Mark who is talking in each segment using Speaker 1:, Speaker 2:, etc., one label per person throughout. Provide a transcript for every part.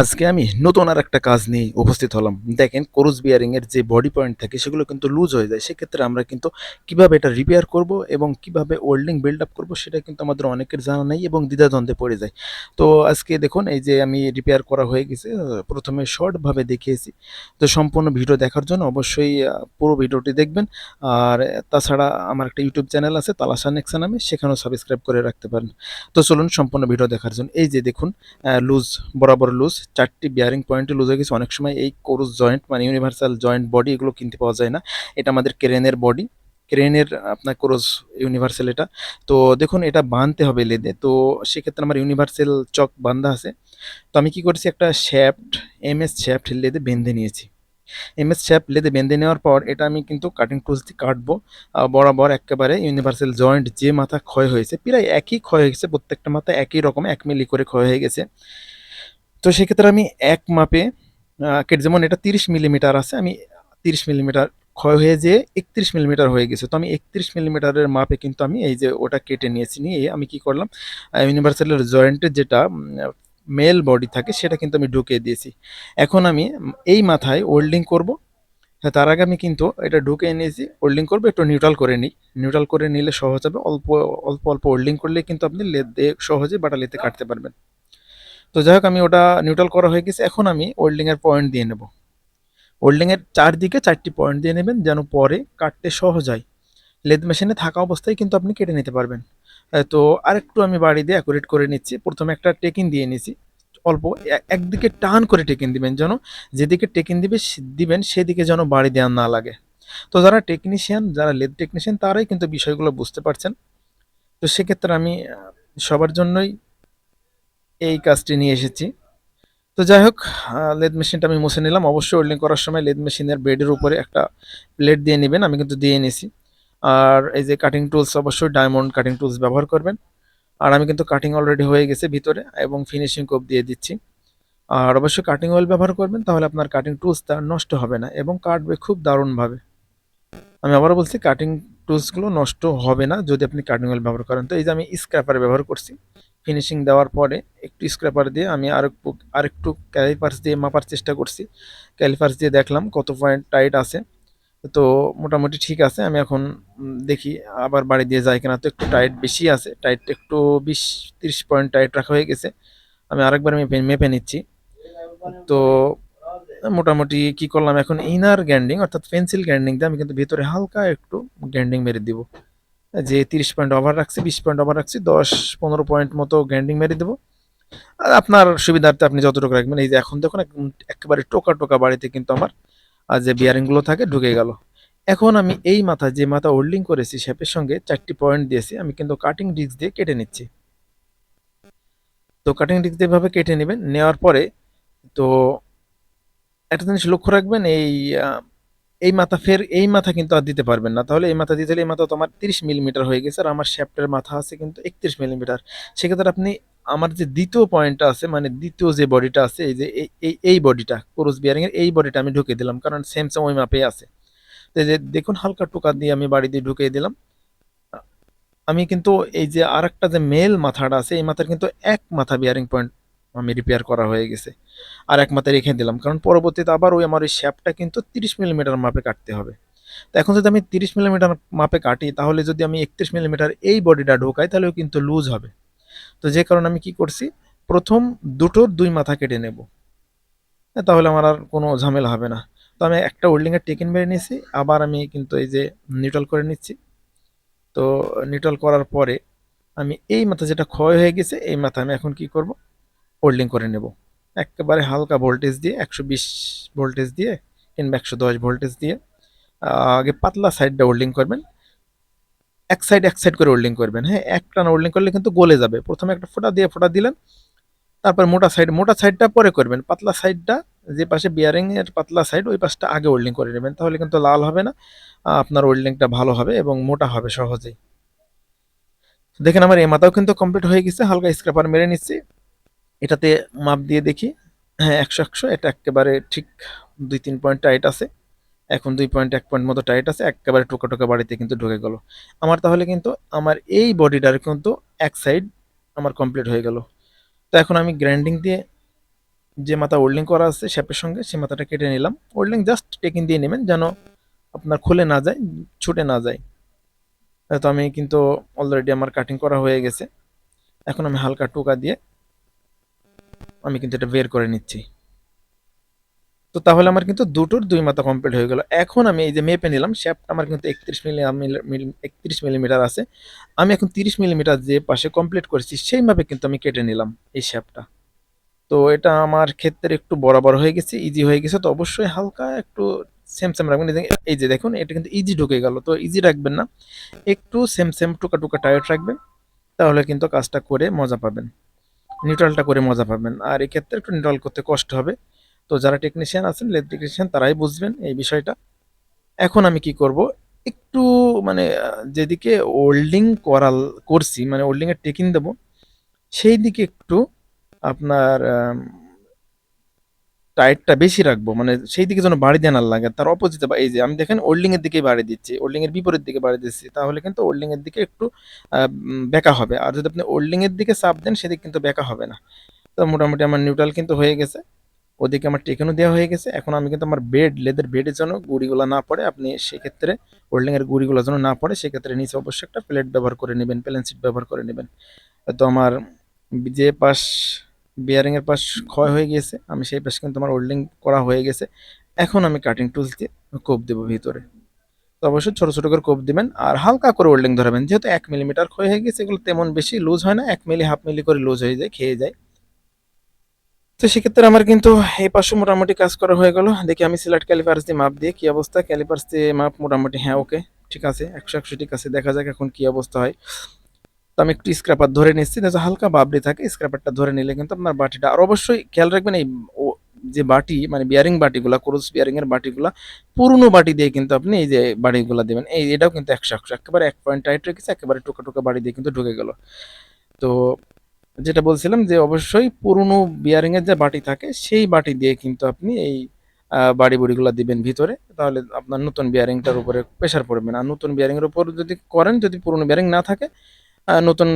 Speaker 1: আজকে আমি নতুন আর একটা কাজ নিয়ে উপস্থিত হলাম। দেখেন, ক্রুজ বিয়ারিং এর যে বডি পয়েন্ট থাকে, সেগুলো কিন্তু লুজ হয়ে যায়। সেক্ষেত্রে আমরা কিন্তু কীভাবে এটা রিপেয়ার করব এবং কীভাবে ওল্ডিং বিল্ড আপ করব, সেটা কিন্তু আমাদের অনেকের জানা নেই এবং দ্বিধাদ্বন্দ্বে পড়ে যায়। তো আজকে দেখুন, এই যে আমি রিপেয়ার করা হয়ে গেছে, প্রথমে শর্টভাবে দেখিয়েছি। তো সম্পূর্ণ ভিডিও দেখার জন্য অবশ্যই পুরো ভিডিওটি দেখবেন। আর তাছাড়া আমার একটা ইউটিউব চ্যানেল আছে, তালাশা নেক্সা নামে, সেখানেও সাবস্ক্রাইব করে রাখতে পারেন। তো চলুন সম্পূর্ণ ভিডিও দেখার জন্য। এই যে দেখুন লুজ বরাবর লুজ চারটি বিয়ারিং পয়েন্টে লুজ হয়ে গেছে অনেক সময় এই কোরুস জয়েন্ট মানে ইউনিভার্সাল জয়েন্ট বডি এগুলো কিনতে পাওয়া যায় না। এটা আমাদের ক্রেনের বডি ক্রেনের আপনার ক্রোজ ইউনিভার্সাল এটা। তো দেখুন, এটা বাঁধতে হবে লেদে। তো সেক্ষেত্রে আমার ইউনিভার্সাল চক বান্ধা আছে। তো আমি কি করেছি, একটা শ্যাফট এম এস শ্যাফট লেদে বেঁধে নিয়েছি। এম এস শ্যাফট লেদে বেঁধে নেওয়ার পর এটা আমি কিন্তু কাটিং টুলস দিয়ে কাটবো। বরাবর একেবারে ইউনিভার্সাল জয়েন্ট যে মাথা ক্ষয় হয়েছে, প্রায় একই ক্ষয় হয়ে গেছে প্রত্যেকটা মাথা একই রকম, এক মিলি করে ক্ষয় হয়ে গেছে। তো সেক্ষেত্রে আমি এক মাপে কেটে যেমন এটা তিরিশ মিলিমিটার আছে আমি তিরিশ মিলিমিটার ক্ষয় হয়ে যেয়ে একত্রিশ মিলিমিটার হয়ে গেছে। তো আমি একত্রিশ মিলিমিটারের মাপে কিন্তু আমি এই যে ওটা কেটে নিয়েছি নিয়ে আমি কি করলাম ইউনিভার্সালের জয়েন্টের যেটা মেল বডি থাকে সেটা কিন্তু আমি ঢুকিয়ে দিয়েছি। এখন আমি এই মাথায় ওল্ডিং করব। হ্যাঁ, তার আগে আমি কিন্তু এটা ঢুকে নিয়েছি ওল্ডিং করব একটু নিউট্রাল করে নিই। নিউট্রাল করে নিলে সহজ হবে অল্প অল্প অল্প ওল্ডিং করলে কিন্তু আপনি লেদ সহজে বাটা লেতে কাটতে পারবেন। তো যাই হোক, আমি ওটা নিউট্রাল করা হয়ে গেছে। এখন আমি ওয়েল্ডিং এর পয়েন্ট দিয়ে নেব। ওয়েল্ডিং এর চারদিকে চারটি পয়েন্ট দিয়ে নেবেন, যেন পরে কাটতে সহজ হয়। লেদ মেশিনে থাকা অবস্থায় কিন্তু আপনি কেটে নিতে পারবেন। তো আরেকটু আমি বাড়ি দিয়ে অ্যাকুরেট করে নিচ্ছি। প্রথমে একটা টেকিন দিয়ে নিছি অল্প একদিকে টান করে টেকিং দিবেন যেন, যেদিকে টেকিং দিবে দিবেন, সেদিকে যেন বাড়ি দেওয়া না লাগে। তো যারা টেকনিশিয়ান যারা লেদ টেকনিশিয়ান তারাই কিন্তু বিষয়গুলো বুঝতে পারছেন। তো সেক্ষেত্রে আমি সবার জন্যই এই কাজটি নিয়ে এসেছি। তো যাই হোক লেদ মেশিনটা আমি মুছে নিলাম। অবশ্যই ওয়েল্ডিং করার সময় লেদ মেশিনের বেডের উপরে একটা প্লেট দিয়ে নেবেন, আমি কিন্তু দিয়ে নিয়েছি আর এই যে কাটিং টুলস অবশ্যই ডায়মন্ড কাটিং টুলস ব্যবহার করবেন। আর আমি কিন্তু কাটিং অলরেডি হয়ে গেছে ভিতরে এবং ফিনিশিং কোপ দিয়ে দিচ্ছি। আর অবশ্যই কাটিং অয়েল ব্যবহার করবেন, তাহলে আপনার কাটিং টুলস টুলসটা নষ্ট হবে না এবং কাটবে খুব দারুণভাবে। আমি আবারও বলছি কাটিং টুলসগুলো নষ্ট হবে না যদি আপনি কাটিং অয়েল ব্যবহার করেন। তো এই যে আমি স্ক্র্যাপার ব্যবহার করছি ফিনিশিং দেওয়ার পরে একটু স্ক্র্যাপার দিয়ে আমি আর আরেকটু ক্যালিপার্স দিয়ে মাপার চেষ্টা করছি। ক্যালিপার্স দিয়ে দেখলাম কত পয়েন্ট টাইট আছে। তো মোটামুটি ঠিক আছে, আমি এখন দেখি আবার বাড়ি দিয়ে যায় কিনা। তো একটু টাইট বেশি আছে টাইট একটু বিশ, তিরিশ পয়েন্ট টাইট রাখা হয়ে গেছে। আমি আরেকবার মেপে মেপে নিচ্ছি। তো মোটামুটি কি করলাম, এখন ইনার গ্যান্ডিং অর্থাৎ পেন্সিল গ্যান্ডিং দিয়ে আমি কিন্তু ভিতরে হালকা একটু গ্যান্ডিং মেরে দিব। যে তিরিশ পয়েন্ট ওভার রাখছি, বিশ পয়েন্ট ওভার রাখছি, দশ, পনেরো পয়েন্ট মতো গ্যান্ডিং মেরে দেবো। আর আপনার সুবিধার্থে আপনি যতটুকু রাখবেন, এই যে এখন দেখুন একেবারে টোকা টোকা বাড়িতে কিন্তু আমার যে বিয়ারিংগুলো থাকে, ঢুকে গেল। এখন আমি এই মাথা, যে মাথা হোল্ডিং করেছি শেপের সঙ্গে, চারটি পয়েন্ট দিয়েছি, আমি কিন্তু কাটিং ডিস্ক দিয়ে কেটে নিচ্ছি। তো কাটিং ডিস্ক দিয়ে এভাবে কেটে নেবেন, নেওয়ার পরে তো একটা জিনিস লক্ষ্য রাখবেন, এই এই মাথা ফের, এই মাথা কিন্তু আর দিতে পারবেন না। তাহলে এই মাথা দিতে হলে এই মাথা তোমার তিরিশ মিলিমিটার হয়ে গেছে আর আমার শ্যাফটের মাথা আছে কিন্তু একত্রিশ মিলিমিটার সেক্ষেত্রে আপনি আমার যে দ্বিতীয় পয়েন্টটা আছে মানে দ্বিতীয় যে বডিটা আছে, এই যে এই এই বডিটা ক্রুজ বিয়ারিংয়ের এই বডিটা আমি ঢুকিয়ে দিলাম, কারণ সেম সেম ওই মাপে আছে। তো যে দেখুন হালকা টোকা দিয়ে আমি বাড়ি দিয়ে ঢুকিয়ে দিলাম। আমি কিন্তু এই যে আরেকটা যে মেল মাথাটা আছে, এই মাথার কিন্তু এক মাথা বিয়ারিং পয়েন্ট আমি রিপেয়ার করা হয়ে গেছে। আর এক মাথা রেখে দিলাম, কারণ পরবর্তীতে আবার ওই আমার ওই শ্যাপটা কিন্তু তিরিশ মিলিমিটার মাপে কাটতে হবে। তো এখন যদি আমি তিরিশ মিলিমিটার মাপে কাটি, তাহলে যদি আমি একত্রিশ মিলিমিটার এই বডিটা ঢোকাই, তাহলেও কিন্তু লুজ হবে। তো যে কারণে আমি কি করছি, প্রথম দুটোর দুই মাথা কেটে নেব। তাহলে আমার আর কোনো ঝামেলা হবে না। তো আমি একটা ওল্ডিংয়ের টেকিন মেরে নিয়েছি, আবার আমি কিন্তু এই যে নিউট্রাল করে নিচ্ছি। তো নিউট্রাল করার পরে আমি এই মাথা যেটা ক্ষয় হয়ে গেছে, এই মাথা আমি এখন কি করব? হোল্ডিং করে নেব। একেবারে হালকা ভোল্টেজ দিয়ে, একশো বিশ ভোল্টেজ দিয়ে কিংবা একশো দশ ভোল্টেজ দিয়ে আগে পাতলা সাইডটা হোল্ডিং করবেন। এক সাইড এক সাইড করে হোল্ডিং করবেন। হ্যাঁ এক টানা হোল্ডিং করলে কিন্তু গলে যাবে। প্রথমে একটা ফোঁটা দিয়ে ফোটা দিলেন, তারপর মোটা সাইড মোটা সাইডটা পরে করবেন। পাতলা সাইডটা যে পাশে বিয়ারিংয়ের পাতলা সাইড ওই পাশটা আগে হোল্ডিং করে নেবেন। তাহলে কিন্তু লাল হবে না আপনার হোল্ডিংটা ভালো হবে এবং মোটা হবে সহজেই। দেখেন আমার এই মাথাও কিন্তু কমপ্লিট হয়ে গেছে, হালকা স্ক্র্যাপার মেরে নিচ্ছি। এটাতে মাপ দিয়ে দেখি। হ্যাঁ একশো একশো। এটা একেবারে ঠিক দুই, তিন পয়েন্ট টাইট আছে। এখন দুই পয়েন্ট এক পয়েন্ট মতো টাইট আছে। একেবারে টোকা টোকা বাড়িতে কিন্তু ঢুকে গেল। আমার তাহলে কিন্তু আমার এই বডিটার কিন্তু এক সাইড আমার কমপ্লিট হয়ে গেল। তো এখন আমি গ্রাইন্ডিং দিয়ে যে মাথা ওল্ডিং করা আছে শ্যাপের সঙ্গে সেই মাথাটা কেটে নিলাম। ওল্ডিং জাস্ট টেকিং দিয়ে নেবেন যেন আপনার খুলে না যায়, ছুটে না যায়। তো আমি কিন্তু অলরেডি আমার কাটিং করা হয়ে গেছে। এখন আমি হালকা টোকা দিয়ে আমি কিন্তু এটা বের করে নিচ্ছি। তো তাহলে আমার কিন্তু দুটোর দুই মাথা কমপ্লিট হয়ে গেল। এখন আমি এই যে মেপে নিলাম শ্যাপটা আমার কিন্তু একত্রিশ মিলি একত্রিশ মিলিমিটার আছে। আমি এখন তিরিশ মিলিমিটার যে পাশে কমপ্লিট করেছি, সেইভাবে কিন্তু আমি কেটে নিলাম এই শ্যাপটা তো এটা আমার ক্ষেত্রে একটু বরাবর হয়ে গেছে ইজি হয়ে গেছে। তো অবশ্যই হালকা একটু সেম সেম রাখবেন। এই যে- দেখুন, এটা কিন্তু ইজি ঢুকে গেল। তো ইজি রাখবেন না, একটু সেম সেম টুকা টুকা টাইট রাখবেন, তাহলে কিন্তু কাজটা করে মজা পাবেন। নিউট্রালটা করে মজা পাবেন। আর এক্ষেত্রে একটু নিউট্রাল করতে কষ্ট হবে। তো যারা টেকনিশিয়ান আছেন লেদ টেকনিশিয়ান তারাই বুঝবেন এই বিষয়টা। এখন আমি কি করব? একটু মানে যেদিকে ওল্ডিং করাল করছি মানে ওল্ডিং এর টেকিং দেব সেই দিকে একটু আপনার টাইটটা বেশি রাখব মানে সেই দিকে যেন বাড়ি দেওয়া না লাগে। তার অপোজিটে বা এই যে আমি দেখেন ওল্ডিং এর দিকেই বাড়ি দিচ্ছি ওল্ডিং এর বিপরীত দিকে বাড়ি দিচ্ছি, তাহলে কিন্তু ওল্ডিং এর দিকে একটু বেঁকা হবে। আর যদি আপনি ওল্ডিং এর দিকে চাপ দেন, সেদিকে কিন্তু বেঁকা হবে না। তো মোটামুটি আমার নিউট্রাল কিন্তু হয়ে গেছে। ওদিকে আমার টেকেনও দেওয়া হয়ে গেছে। এখন আমি কিন্তু আমার বেড লেদের বেডের জন্য গুড়িগুলো না পড়ে আপনি সেক্ষেত্রে হোল্ডিং এর গুড়িগুলো যেন না পড়ে সেক্ষেত্রে নিচে অবশ্যই একটা প্লেট ব্যবহার করে নেবেন প্লেন সিট ব্যবহার করে নেবেন। তো আমার যে পাশ বিয়ারিং এর পাশ ক্ষয় হয়ে গিয়েছে, আমি সেই পাশ কিন্তু আমার হোল্ডিং করা হয়ে গেছে। এখন আমি কাটিং টুলস দিয়ে কোপ দেবো ভিতরে। তো অবশ্যই ছোটো ছোটো করে কোপ দিবেন আর হালকা করে ওল্ডিং ধরাবেন। যেহেতু এক মিলিমিটার ক্ষয় হয়ে গেছে, এগুলো তেমন বেশি লুজ হয় না, এক মিলি হাফ মিলি করে লুজ হয়ে যায়, খেয়ে যায়। তো সেক্ষেত্রে আমার কিন্তু এই পাশে মোটামুটি কাজ করা হয়ে গেল। দেখি আমি সিলেক্ট ক্যালিপার্স দিয়ে মাপ দিয়ে কি অবস্থা। ক্যালিপার্স দিয়ে মাপ মোটামুটি হ্যাঁ ওকে ঠিক আছে, একশো একশো ঠিক আছে দেখা যাক এখন কি অবস্থা হয়। তো আমি একটু স্ক্র্যাপার ধরে নিচ্ছি যাতে হালকা বাবলি থাকে স্ক্র্যাপারটা ধরে নিলে কিন্তু আপনার বাটিটা, আর অবশ্যই খেয়াল রাখবেন এই যে বাটি মানে বিয়ারিং বাটিগুলা বিয়ারিং এর বাটিগুলা, পুরনো বাটি দিয়ে কিন্তু আপনি এই যে বাড়িগুলা দেবেন, এই এটাও কিন্তু একশো একশো, একেবারে এক পয়েন্ট টাইট রেখেছে, একেবারে টুকা টুকা বাড়ি দিয়ে কিন্তু ঢুকে গেল। তো যেটা বলছিলাম যে অবশ্যই পুরনো বিয়ারিং এর যে বাটি থাকে, সেই বাটি দিয়ে কিন্তু আপনি এই বাড়ি বুড়িগুলো দিবেন ভিতরে, তাহলে আপনার নতুন বিয়ারিংটার উপরে প্রেশার পড়বে না। নতুন বিয়ারিং এর উপর যদি করেন, যদি পুরনো বিয়ারিং না থাকে নতুন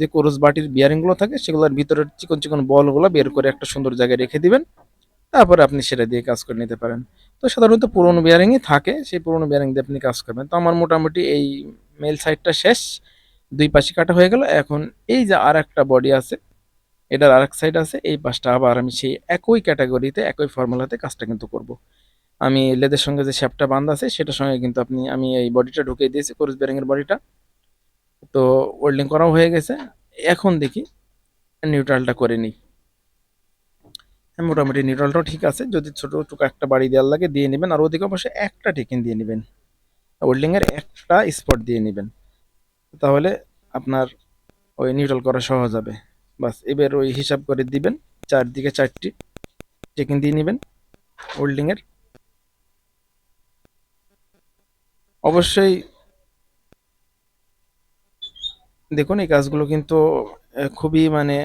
Speaker 1: যে কোরস বাটির বিয়ারিংগুলো থাকে, সেগুলোর ভিতরের চিকন চিকন বলগুলো বের করে একটা সুন্দর জায়গায় রেখে দিবেন। তারপরে আপনি সেটা দিয়ে কাজ করে নিতে পারেন। তো সাধারণত পুরনো বিয়ারিংই থাকে, সেই পুরনো বিয়ারিং দিয়ে আপনি কাজ করবেন। তো আমার মোটামুটি এই মেল সাইডটা শেষ, দুই পাশে কাটা হয়ে গেল। এখন এই যে আর একটা বডি আছে, এটার আর এক সাইড আছে, এই পাশটা আবার আমি সেই একই ক্যাটাগরিতে একই ফর্মুলাতে কাজটা কিন্তু করব। আমি লেদের সঙ্গে যে শ্যাপটা বান্ধা আছে, সেটার সঙ্গে কিন্তু আপনি, আমি এই বডিটা ঢুকিয়ে দিয়েছি কোরস বিয়ারিংয়ের বডিটা তো ওয়েল্ডিং করাও হয়ে গেছে। এখন দেখি নিউট্রালটা করে নিই। হ্যাঁ, মোটামুটি নিউট্রালটাও ঠিক আছে। যদি ছোটো টুকু একটা বাড়ি দেওয়ার লাগে দিয়ে নেবেন আর ওদিকে অবশ্যই একটা টেকিন দিয়ে নেবেন। ওয়েল্ডিং এর একটা স্পট দিয়ে নেবেন। তাহলে আপনার ওই নিউট্রাল করা সহজ হবে। বাস এবার ওই হিসাব করে দিবেন চারদিকে চারটি টেকিন দিয়ে নেবেন ওয়েল্ডিং এর। অবশ্যই দেখুন, এই কাজগুলো কিন্তু খুবই মানে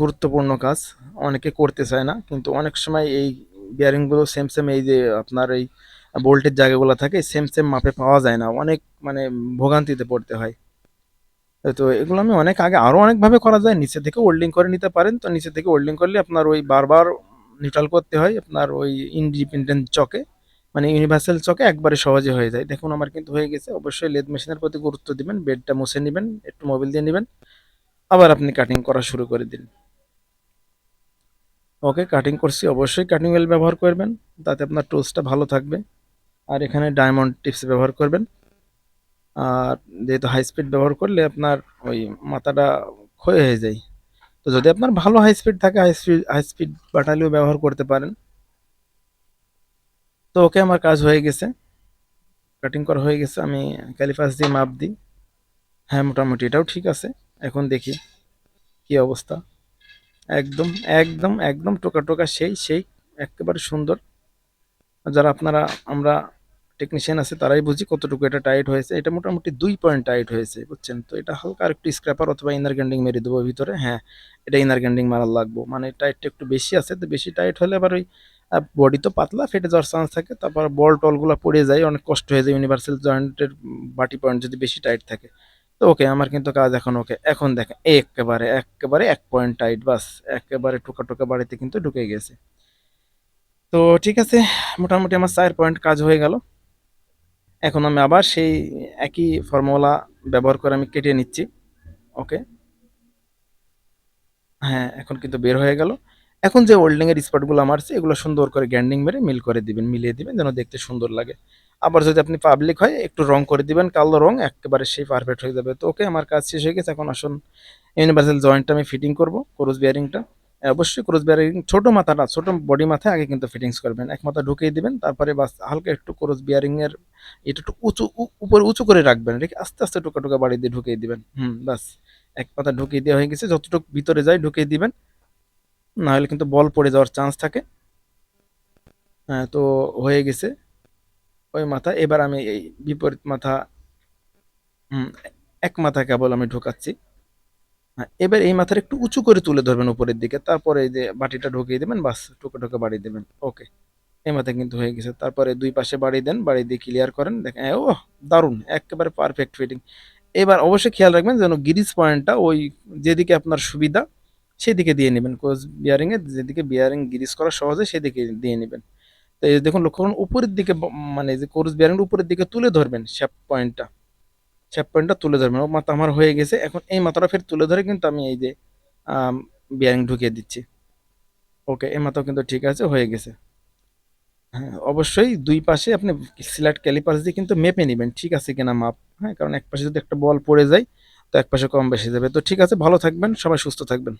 Speaker 1: গুরুত্বপূর্ণ কাজ। অনেকে করতে চায় না, কিন্তু অনেক সময় এই বিয়ারিংগুলো সেম সেম এই যে আপনার এই বোল্টের জায়গাগুলো থাকে সেম সেম মাপে পাওয়া যায় না। অনেক মানে ভোগান্তিতে পড়তে হয়। তো এগুলো আমি অনেক আগে আরও অনেকভাবে করা যায়। নিচে থেকে ওল্ডিং করে নিতে পারেন। তো নিচে থেকে ওল্ডিং করলে আপনার ওই বারবার নিউট্রাল করতে হয়, আপনার ওই ইন্ডিপেন্ডেন্ট চকে। মানে ইউনিভার্সাল চকে একবারে সহজে হয়ে যায়। দেখুন, আমার কিন্তু হয়ে গেছে। অবশ্যই লেদ মেশিনের প্রতি গুরুত্ব দিবেন, বেডটা মুছে নেবেন, একটু মোবিল দিয়ে নেবেন। আবার আপনি কাটিং করা শুরু করে দিন। ওকে কাটিং করছি। অবশ্যই কাটিং ওয়েল ব্যবহার করবেন। তাতে আপনার টুলসটা ভালো থাকবে। আর এখানে ডায়মন্ড টিপস ব্যবহার করবেন। আর যেহেতু হাই স্পিড ব্যবহার করলে আপনার ওই মাথাটা ক্ষয় হয়ে যায়। তো যদি আপনার ভালো হাই স্পিড থাকে হাই স্পিড হাই স্পিড বাটালিও ব্যবহার করতে পারেন। তো ওকে আমার কাজ হয়ে গেছে। কাটিং করা হয়ে গেছে, আমি ক্যালিফাস দিয়ে মাপ দিই। হ্যাঁ মোটামুটি এটাও ঠিক আছে। এখন দেখি কি অবস্থা। একদম একদম একদম টোকা টোকা সেই সেই একেবারে সুন্দর। যারা আপনারা, আমরা টেকনিশিয়ান আছে, তারাই বুঝি কতটুকু এটা টাইট হয়েছে। এটা মোটামুটি দুই পয়েন্ট টাইট হয়েছে, বুঝছেন? তো এটা হালকা একটু স্ক্র্যাপার অথবা ইনার গ্যান্ডিং মেরে দেবো ভিতরে। হ্যাঁ এটা ইনার গ্যান্ডিং মারার লাগবো। মানে টাইটটা একটু বেশি আছে, তো বেশি টাইট হলে আবার ওই বডি তো পাতলা ফেটে যাওয়ার চান্স থাকে, তারপর বল টলগুলো পড়ে যায়, অনেক কষ্ট হয়ে যায় ইউনিভার্সাল জয়েন্টের বাটি পয়েন্ট যদি বেশি টাইট থাকে। তো ওকে আমার কিন্তু কাজ এখন ওকে এখন দেখেন একেবারে একেবারে এক পয়েন্ট টাইট বাস, একেবারে টোকা টোকা বাড়িতে কিন্তু ঢুকে গেছে। তো ঠিক আছে, মোটামুটি আমার চার পয়েন্ট কাজ হয়ে গেল। এখন আমি আবার সেই একই ফর্মুলা ব্যবহার করে আমি কেটে নিচ্ছি ওকে হ্যাঁ এখন কিন্তু বের হয়ে গেল। এখন যে ওল্ডিং এর স্পটগুলো মারছে এগুলো সুন্দর করে গ্যান্ডিং মেরে মিল করে দিবেন, মিলিয়ে দিবেন যেন দেখতে সুন্দর লাগে। আবার যদি আপনি পাবলিক হয়, একটু রং করে দিবেন, কালো রং, একেবারে সেই পারফেক্ট হয়ে যাবে। তো ওকে আমার কাজ শেষ হয়ে গেছে, এখন আসুন ইউনিভার্সাল জয়েন্টটা আমি ফিটিং করব ক্রুজ বিয়ারিংটা অবশ্যই ক্রুজ বিয়ারিং ছোট মাথাটা ছোট বডি মাথায় আগে কিন্তু ফিটিংস করবেন। এক মাথা ঢুকিয়ে দিবেন, তারপরে বাস হালকা একটু ক্রুজ বিয়ারিং এর এটা একটু উঁচু উপরে উঁচু করে রাখবেন। রেখে আস্তে আস্তে টুকা টুকা বাড়ি দিয়ে ঢুকিয়ে দিবেন। হুম, বাস। এক পাতা ঢুকিয়ে দেওয়া হয়ে গেছে, যতটুকু ভিতরে যায় ঢুকিয়ে দিবেন। না হলে কিন্তু বল পড়ে যাওয়ার চান্স থাকে। হ্যাঁ তো হয়ে গেছে ওই মাথা। এবার আমি এই বিপরীত মাথা এক মাথা কেবল আমি ঢোকাচ্ছি। হ্যাঁ এবার এই মাথার একটু উঁচু করে তুলে ধরবেন উপরের দিকে। তারপরে এই যে বাটিটা ঢুকিয়ে দেবেন, বাস টুকে টুকে বাড়িয়ে দেবেন। ওকে এই মাথা কিন্তু হয়ে গেছে। তারপরে দুই পাশে বাড়ি দেন, বাড়ি দিয়ে ক্লিয়ার করেন। দেখেন ও দারুণ, একেবারে পারফেক্ট ফিটিং এবার অবশ্যই খেয়াল রাখবেন যেন গিরিজ পয়েন্টটা ওই যেদিকে আপনার সুবিধা সেদিকে দিয়ে নেবেন কোচ বিয়ারিং এর যেদিকে বিয়ারিং গিরিজ করা সহজ সেদিকে দিয়ে নেবেন। তো এই দেখুন, লক্ষ্য করুন, উপরের দিকে মানে যে কোর্স বিয়ারিং উপরের দিকে তুলে ধরবেন শ্যাপ পয়েন্টটা শ্যাপ পয়েন্টটা তুলে ধরবেন। ও মাথা আমার হয়ে গেছে, এখন এই মাথাটা ফের তুলে ধরে কিন্তু আমি এই যে বিয়ারিং ঢুকিয়ে দিচ্ছি। ওকে এই মাথাও কিন্তু ঠিক আছে, হয়ে গেছে। হ্যাঁ অবশ্যই দুই পাশে আপনি সিলেক্ট ক্যালিপার্স দিয়ে কিন্তু মেপে নেবেন, ঠিক আছে কিনা মাপ। হ্যাঁ কারণ এক পাশে যদি একটা বল পড়ে যায়, তো এক পাশে কম বেশি যাবে। তো ঠিক আছে, ভালো থাকবেন, সবাই সুস্থ থাকবেন।